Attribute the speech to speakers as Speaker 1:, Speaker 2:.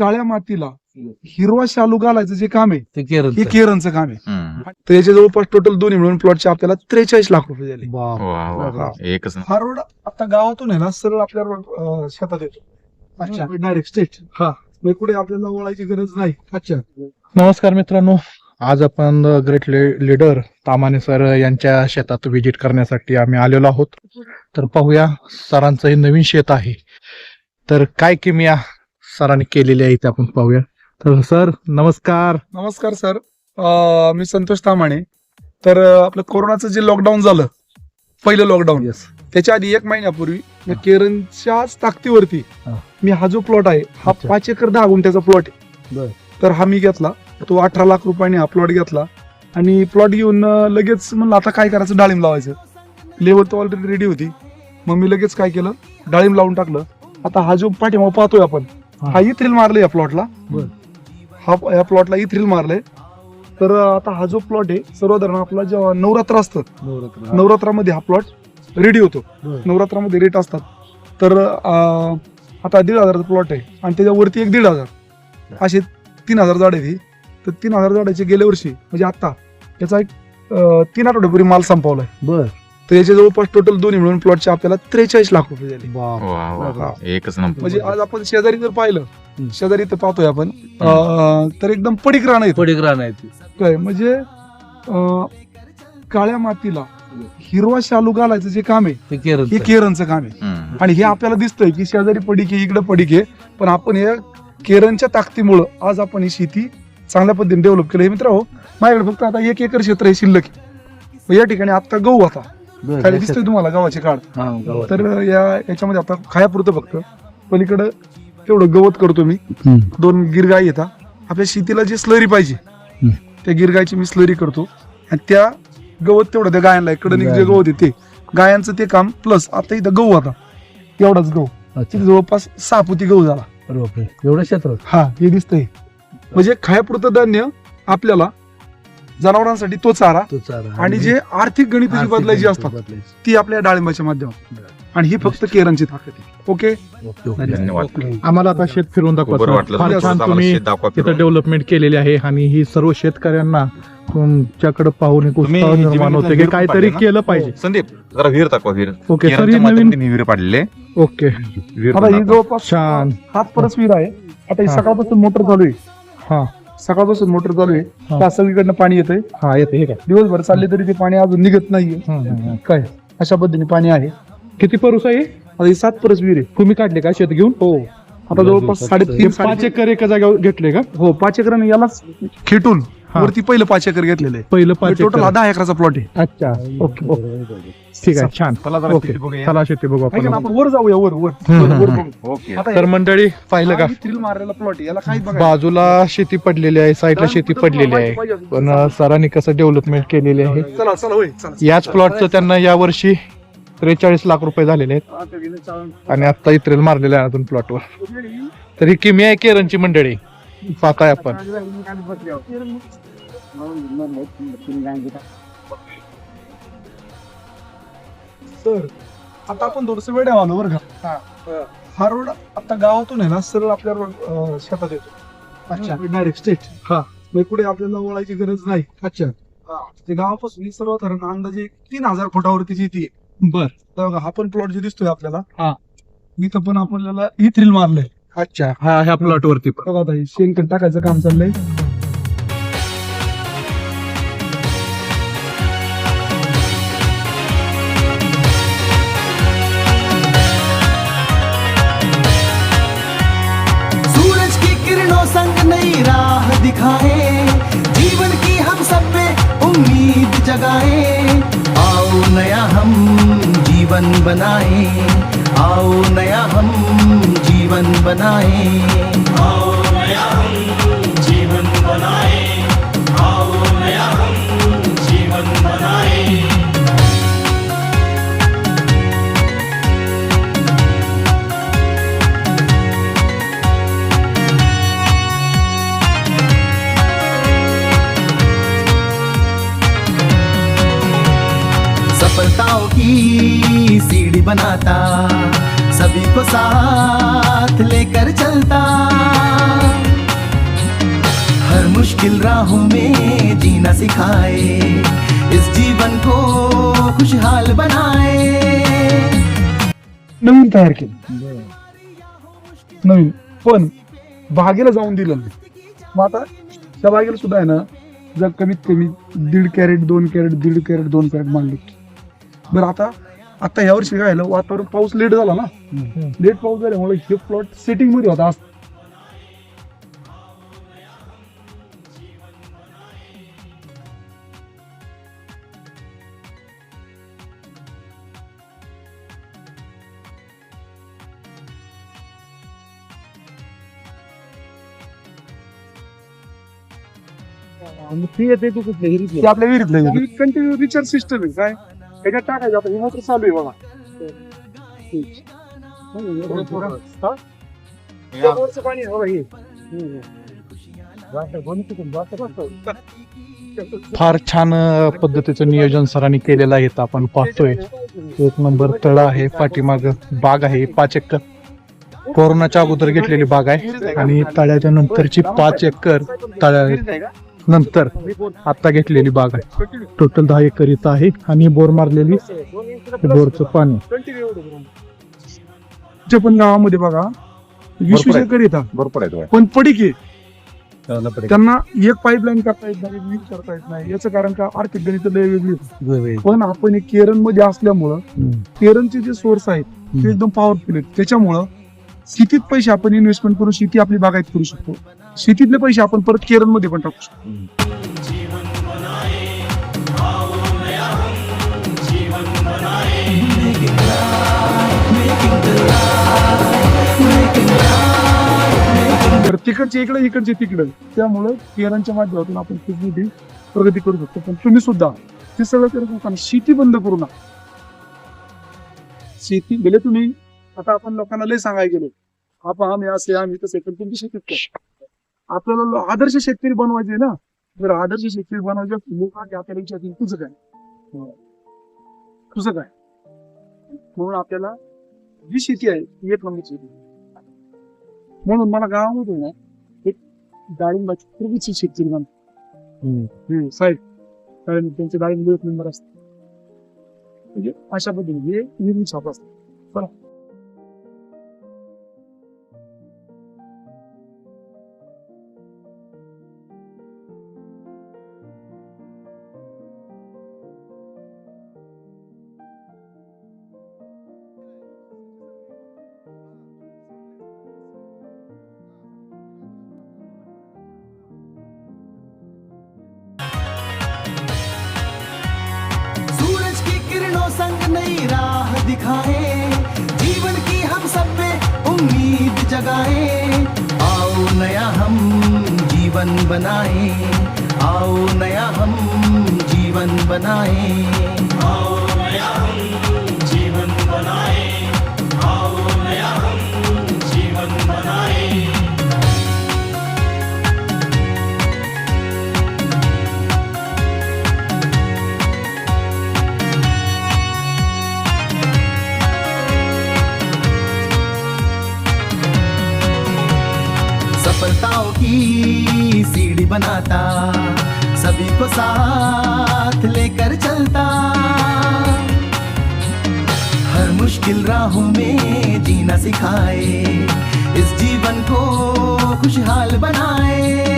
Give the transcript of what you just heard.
Speaker 1: काळ्या मातीला हिरवा शालू घालायचं जे काम आहे
Speaker 2: ते
Speaker 1: हे केरनचं काम आहे.
Speaker 3: हम्म.
Speaker 1: तर याच्या जवळपास टोटल दोन्ही मिळून प्लॉटचे आपल्याला त्रेचाळीस लाख रुपये झाले.
Speaker 3: वा वा वा. एकच
Speaker 1: हा रोड आता गावातून आहे ना सरळ आपल्या रोड शेतात येतो. अच्छा. डायरेक्ट स्टेट हा. मग कुठे आपल्याला ओळायची गरज नाही. अच्छा.
Speaker 4: नमस्कार मित्रांनो. आज आपण ग्रेट लीडर तामाने सर यांच्या शेतात व्हिजिट करण्यासाठी आम्ही आलेलो आहोत. तर पाहूया सरांचं हे नवीन शेत आहे. तर काय किमिया सरांनी केलेली आहे ते आपण पाहूया. तर सर नमस्कार.
Speaker 1: नमस्कार सर. अं, मी संतोष तामाणे. तर अं, आपलं कोरोनाचं जे लॉकडाऊन झालं पहिलं लॉकडाऊन
Speaker 4: येस
Speaker 1: त्याच्या आधी एक महिन्यापूर्वी मी केरनच्याच ताकदीवरती
Speaker 4: हा.
Speaker 1: मी हा जो प्लॉट आहे हा
Speaker 4: अच्छा.
Speaker 1: पाच एकर दहा गुंठ्याचा प्लॉट आहे. तर हा मी घेतला तो अठरा लाख रुपयाने हा प्लॉट घेतला. आणि प्लॉट घेऊन अं, लगेच म्हणलं आता काय करायचं? डाळिंब लावायचं. लेवल तर ऑलरेडी रेडी होती. मग मी लगेच काय केलं? डाळिंब लावून टाकलं. आता हा जो पाठीमाग पाहतोय आपण
Speaker 4: हा.
Speaker 1: हा इथ्रिल मारले या प्लॉटला
Speaker 4: बर.
Speaker 1: हा या प्लॉटला इथ्रिल मारले. तर आता हा जो प्लॉट आहे सर्वसाधारण आपला जेव्हा नवरात्र असतं नवरात्रामध्ये हा प्लॉट रेडी होतो.
Speaker 4: बरं.
Speaker 1: नवरात्रामध्ये रेट असतात. तर अं, आता दीड हजाराचा प्लॉट आहे आणि त्याच्यावरती एक दीड हजार. असे तीन हजार झाड आहे ती तर तीन हजार झाडाचे गेल्या वर्षी म्हणजे आता याचा एक अं, तीन आठवड्यापूर्वी माल संपवलाय.
Speaker 4: बर.
Speaker 1: तर याच्या जवळपास टोटल दोन्ही मिळून प्लॉटचे आपल्याला त्रेचाळीस लाख रुपये झाले.
Speaker 3: वा वा. वा. एकच नंबर
Speaker 1: म्हणजे आज आपण शेजारी जर पाहिलं. शेजारी तर पाहतोय आपण अं, तर एकदम पडीक रान आहे
Speaker 2: पडीक रान आहे ती.
Speaker 1: काय म्हणजे अं, काळ्या मातीला हिरवा शालू घालायचं जे काम आहे
Speaker 2: ते
Speaker 1: हे केरनचं काम आहे.
Speaker 3: हम्म.
Speaker 1: आणि हे आपल्याला दिसतंय की शेजारी पडीक आहे इकडे पडीक आहे पण आपण या केरनच्या ताकदीमुळं आज आपण ही शेती चांगल्या पद्धतीने डेव्हलप केलं. हे मित्र हो माझ्याकडे फक्त आता एक एकर क्षेत्र आहे शिल्लक. मग या ठिकाणी आता गहू खाली दिसतोय तुम्हाला गव्हाचे काढ तर या याच्यामध्ये आता खायापुरतं फक्त. पलीकडं तेवढं गवत करतो मी. दोन गिरगाई येतात. आपल्या शेतीला जी स्लरी पाहिजे
Speaker 4: हम्म.
Speaker 1: त्या गिरगायची मी स्लरी करतो. आणि त्या गवत तेवढं त्या गायांना कडनिक जे. गवत आहे ते गायांचं ते काम प्लस आता इथं गहू आता. एवढाच गहू. तिथे जवळपास सहा पोती गहू झाला.
Speaker 4: एवढं क्षेत्र.
Speaker 1: हा हे दिसतंय. म्हणजे खायापुरतं धान्य आपल्याला जनावरांसाठी तो चारा
Speaker 2: तो चारा.
Speaker 1: आणि जे आर्थिक गणित जी बदलायची असतात ती आपल्या डाळिंबाच्या माध्यमातून. आणि ही फक्त केरनची ताकद आहे. ओके?
Speaker 3: धन्यवाद.
Speaker 4: आम्हाला आता शेत फिरून
Speaker 3: बरं
Speaker 4: दाखवा
Speaker 3: वाटलं
Speaker 4: फार
Speaker 3: तुमचं
Speaker 4: छान
Speaker 3: आम्हाला
Speaker 4: तुम्ही
Speaker 3: शेत दाखवा
Speaker 4: तिथं
Speaker 3: फिरवा.
Speaker 4: डेव्हलपमेंट केलेली आहे आणि ही सर्व शेतकऱ्यांना तुमच्याकडे पाहून एक
Speaker 3: तुम्ही
Speaker 4: उत्साह निर्माण होते की
Speaker 3: विहीर
Speaker 4: काहीतरी
Speaker 3: पाडली ना?
Speaker 4: केलं पाहिजे.
Speaker 3: संदीप जरा विहीर दाखवा विहीर.
Speaker 4: ओके सर ही
Speaker 3: केरळच्या
Speaker 4: नवीन
Speaker 3: माध्यमातून विहीर पाडलेले
Speaker 4: ओके.
Speaker 3: विहीर
Speaker 1: आता
Speaker 3: पण
Speaker 1: ही
Speaker 3: दाखवा.
Speaker 1: जवळपास
Speaker 4: छान.
Speaker 1: हात परस्वीर आहे. आता ही
Speaker 4: हा.
Speaker 1: सकाळपासून मोटर चालू आहे.
Speaker 4: हा.
Speaker 1: सकाळपासून मोटर चालू आहे.
Speaker 4: हा.
Speaker 1: त्या सगळीकडनं पाणी येतंय.
Speaker 4: हा येते हे काय?
Speaker 1: दिवसभर चालले तरी ते पाणी अजून निघत नाहीये. काय? अशा पद्धतीने पाणी आहे.
Speaker 4: किती परूस आहे?
Speaker 1: आता ही सात परस्वीर आहे.
Speaker 4: तुम्ही काढले का शेत घेऊन? हो.
Speaker 1: आता जवळपास साडेतीन
Speaker 4: पाच
Speaker 1: साडे
Speaker 4: एकर एका जागेवर घेतले का?
Speaker 1: हो पाच एकराने यालाच खेटून.
Speaker 4: हा.
Speaker 1: वरती पहिलं पाच एकर घेतलेलं आहे.
Speaker 4: पहिलं पाच
Speaker 1: टोटल
Speaker 4: एकर
Speaker 1: हा दहा एकराचा प्लॉट आहे.
Speaker 4: अच्छा ओके ओके. ठीक आहे छान.
Speaker 3: चला जरा
Speaker 4: ओके.
Speaker 3: शेती बघूया.
Speaker 4: चला शेती बघू आपण.
Speaker 1: आपण वर जाऊया वर वर.
Speaker 4: हम्म,
Speaker 1: वर- वर
Speaker 4: हम्म,
Speaker 1: बघू.
Speaker 3: ओके.
Speaker 1: आता
Speaker 4: तर मंडळी पाहिलं का?
Speaker 1: मारलेला प्लॉट आहे. याला काही बघा
Speaker 4: बाजूला शेती पडलेली आहे साईडला शेती पडलेली आहे. पण अं, सरांनी कसं डेव्हलपमेंट केलेली आहे.
Speaker 1: चला चला होय चला
Speaker 4: याच प्लॉटचं त्यांना यावर्षी त्रेचाळीस लाख रुपये झालेले आहेत. आणि आता इत्रेल मारलेले आहे अजून प्लॉटवर तर ही किमी आहे केरनची मंडळी. पाहताय आपण.
Speaker 1: सर आता आपण थोडस वेळ आलो बरं का? हा रोड आता गावातून आहे ना सरळ आपल्या रोड शेतात येतो. अच्छा. डायरेक्ट स्टेट हा. मग कुठे आपल्याला ओळायची गरज नाही. अच्छा. ते गावापासून ही सर्वसाधारण अंदाजे तीन हजार फुटावरती शेती आहे.
Speaker 4: बर.
Speaker 1: हा पण प्लॉट जे दिसतोय आपल्याला
Speaker 4: हा.
Speaker 1: इथं पण आपल्याला ही थ्रिल मारलंय.
Speaker 4: अच्छा हा ह्या प्लॉट वरती पण.
Speaker 1: बघा हे शेणखत टाकायचं काम चाललंय.
Speaker 5: सूरज की किरणों संग नई राह दिखाए जीवन की हम सब पे उम्मीद जगाए। आओ नया हम जीवन बनाए आओ नया हम जीवन बनाए। जीवन बनाए जीवन बनाए सफलताओं की सीढ़ी बनाता। सभी को साथ लेकर चलता। हर मुश्किल राहों में जीना सिखाए इस जीवन को खुशहाल बनाए।
Speaker 1: नवीन तयार केलं. नवीन. पण बागेला जाऊन दिलं नाही. मग आता त्या बागेला सुद्धा आहे ना जर कमीत कमी दीड कॅरेट दोन कॅरेट दीड कॅरेट दोन कॅरेट मांडले. बरं आता आता ह्या वर्षी काय झालं वातावरण पाऊस लेट झाला ना. लेट पाऊस झाल्यामुळे हे प्लॉट सेटिंगमध्ये होता. आज ते आपल्या विहिरीतलं. कंटिन्यू रिचार्ज सिस्टम आहे काय? त्याच्यात टाकायचं आता हे मोटर चालू आहे बघा हा? वरचं पाणी आहे बघा हे.
Speaker 4: फार छान अ, पद्धतीचं नियोजन सरांनी केलेलं आहे इथं आपण पाहतोय एक नंबर तळ आहे पाठीमाग बाग आहे पाच एकर कोरोनाच्या अगोदर घेतलेली बाग आहे आणि तळ्याच्या नंतरची पाच एकर तळ्या नंतर आता घेतलेली बाग आहे. टोटल दहा एकर इथं आहे आणि बोर मारलेली बोरचं पाणी.
Speaker 1: जे पण गावामध्ये बघा वीस वीस. एकर येतात
Speaker 3: बरोबर आहे
Speaker 1: पण पडीक आहे. त्यांना एक पाईपलाईन करता येत नाही वीज करता येत नाही. याचं कारण का? आर्थिक गणित लय वेगळी. पण आपण केरळमध्ये असल्यामुळं केरळचे जे सोर्स आहेत ते एकदम पॉवरफुल आहेत. त्याच्यामुळं शेतीत पैसे आपण इन्व्हेस्टमेंट करून शेती आपली बागायत करू शकतो. शेतीतले पैसे आपण परत केरळमध्ये पण टाकू शकतो. तर तिकडचे इकडे इकडचे तिकडे. त्यामुळं केरळच्या माध्यमातून आपण खूप मोठी प्रगती करू शकतो. पण तुम्ही सुद्धा ते सगळं करत असताना शेती बंद करू नका. शेती गेले तुम्ही. आता आपण लोकांना लय सांगायला गेलो. आपण आम्ही असे आम्ही तसे पण तुमची शेतीत काय आपल्याला आदर्श शेतकरी बनवायचे ना. जर आदर्श शेतकरी बनवायचे असतील, लोक आधी आपल्याला विचारतील तुझं काय तुझं काय म्हणून आपल्याला जी शेती आहे ती एक नंबर शेती म्हणून मला गावामध्ये ना एक डाळिंबाची पूर्वीची शेती हम्म, साहेब कारण त्यांचे डाळिंब एक नंबर असते म्हणजे अशा पद्धतीने हे निर्मित छाप असते चला.
Speaker 5: उम्मीद जगाए। आओ नया हम जीवन बनाए। आओ नया हम जीवन बनाए। आओ नया हम बनाता, सभी को साथ लेकर चलता। हर मुश्किल राहों में जीना सिखाए, इस जीवन को खुशहाल बनाए।